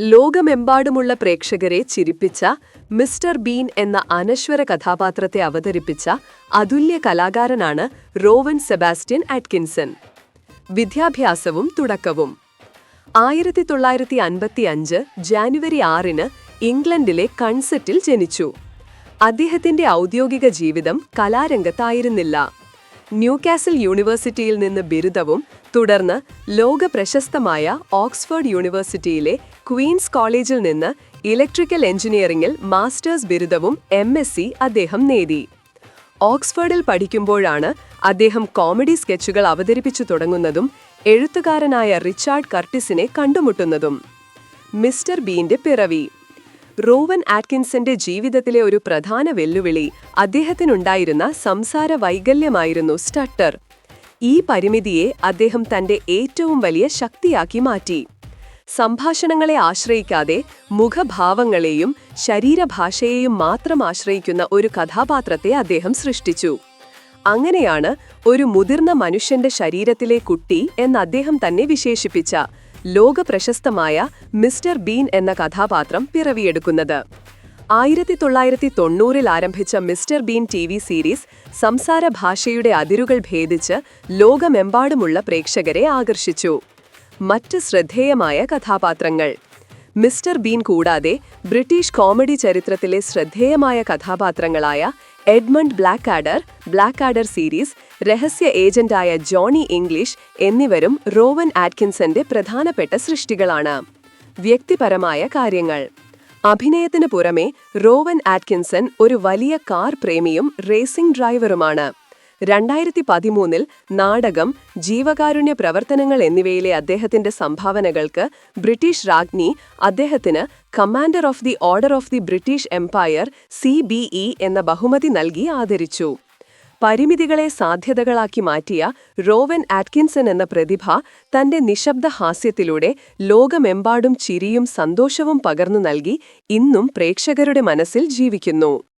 ലോകമെമ്പാടുമുള്ള പ്രേക്ഷകരെ ചിരിപ്പിച്ച mister been എന്ന അനശ്വര കഥാപാത്രത്തെ അവതരിപ്പിച്ച അതുല്യ കലാകാരനാണ് റോവൻ സെബാസ്റ്റ്യൻ ആറ്റ്കിൻസൺ വിദ്യാഭ്യാസവും തുടക്കവും. ആയിരത്തി തൊള്ളായിരത്തി അൻപത്തി അഞ്ച് ജാനുവരി ആറിന് ഇംഗ്ലണ്ടിലെ കൺസെറ്റിൽ ജനിച്ചു. അദ്ദേഹത്തിന്റെ ഔദ്യോഗിക ജീവിതം കലാരംഗത്തായിരുന്നില്ല. ന്യൂകാസിൽ യൂണിവേഴ്സിറ്റിയിൽ നിന്ന് ബിരുദവും തുടർന്ന് ലോക പ്രശസ്തമായ ഓക്സ്ഫോർഡ് യൂണിവേഴ്സിറ്റിയിലെ ക്വീൻസ് കോളേജിൽ നിന്ന് ഇലക്ട്രിക്കൽ എഞ്ചിനീയറിംഗിൽ മാസ്റ്റേഴ്സ് ബിരുദവും എം അദ്ദേഹം നേടി. ഓക്സ്ഫോർഡിൽ പഠിക്കുമ്പോഴാണ് അദ്ദേഹം കോമഡി സ്കെച്ചുകൾ അവതരിപ്പിച്ചു തുടങ്ങുന്നതും എഴുത്തുകാരനായ റിച്ചാർഡ് കർട്ടിസിനെ കണ്ടുമുട്ടുന്നതും. മിസ്റ്റർ ബീന്റെ പിറവി. റോവൻ ആറ്റ്കിൻസന്റെ ജീവിതത്തിലെ ഒരു പ്രധാന വെല്ലുവിളി അദ്ദേഹത്തിനുണ്ടായിരുന്ന സംസാര വൈകല്യമായിരുന്നു സ്റ്റട്ടർ. ഈ പരിമിതിയെ അദ്ദേഹം തന്റെ ഏറ്റവും വലിയ ശക്തിയാക്കി മാറ്റി. സംഭാഷണങ്ങളെ ആശ്രയിക്കാതെ മുഖഭാവങ്ങളെയും ശരീരഭാഷയെയും മാത്രം ആശ്രയിക്കുന്ന ഒരു കഥാപാത്രത്തെ അദ്ദേഹം സൃഷ്ടിച്ചു. അങ്ങനെയാണ് ഒരു മുതിർന്ന മനുഷ്യന്റെ ശരീരത്തിലെ കുട്ടി എന്ന് അദ്ദേഹം തന്നെ വിശേഷിപ്പിച്ച. ലോകപ്രശസ്തമായ മിസ്റ്റർ ബീൻ എന്ന കഥാപാത്രം പിറവിയെടുക്കുന്നത്. ആയിരത്തി തൊള്ളായിരത്തി തൊണ്ണൂറിൽ ആരംഭിച്ച mister Bean T V series സംസാര ഭാഷയുടെ അതിരുകൾ ഭേദിച്ച് ലോകമെമ്പാടുമുള്ള പ്രേക്ഷകരെ ആകർഷിച്ചു. മറ്റ് ശ്രദ്ധേയമായ കഥാപാത്രങ്ങൾ. മിസ്റ്റർ ബീൻ കൂടാതെ ബ്രിട്ടീഷ് കോമഡി ചരിത്രത്തിലെ ശ്രദ്ധേയമായ കഥാപാത്രങ്ങളായ Edmund Blackadder Blackadder series രഹസ്യ ഏജന്റായ ജോണി ഇംഗ്ലീഷ് എന്നിവരും റോവൻ ആറ്റ്കിൻസന്റെ പ്രധാനപ്പെട്ട സൃഷ്ടികളാണ്. വ്യക്തിപരമായ കാര്യങ്ങൾ. അഭിനയത്തിന് പുറമെ റോവൻ ആറ്റ്കിൻസൺ ഒരു വലിയ കാർ പ്രേമിയും റേസിംഗ് ഡ്രൈവറുമാണ്. രണ്ടായിരത്തി പതിമൂന്നിൽ നാടകം ജീവകാരുണ്യ പ്രവർത്തനങ്ങൾ എന്നിവയിലെ അദ്ദേഹത്തിന്റെ സംഭാവനകൾക്ക് ബ്രിട്ടീഷ് രാജ്ഞി അദ്ദേഹത്തിന് commander of the order of the British empire C എന്ന ബഹുമതി നൽകി ആദരിച്ചു. പരിമിതികളെ സാധ്യതകളാക്കി മാറ്റിയ റോവൻ ആറ്റ്കിൻസൺ എന്ന പ്രതിഭ തന്റെ നിശബ്ദ ഹാസ്യത്തിലൂടെ ലോകമെമ്പാടും ചിരിയും സന്തോഷവും പകർന്നു നൽകി ഇന്നും പ്രേക്ഷകരുടെ മനസ്സിൽ ജീവിക്കുന്നു.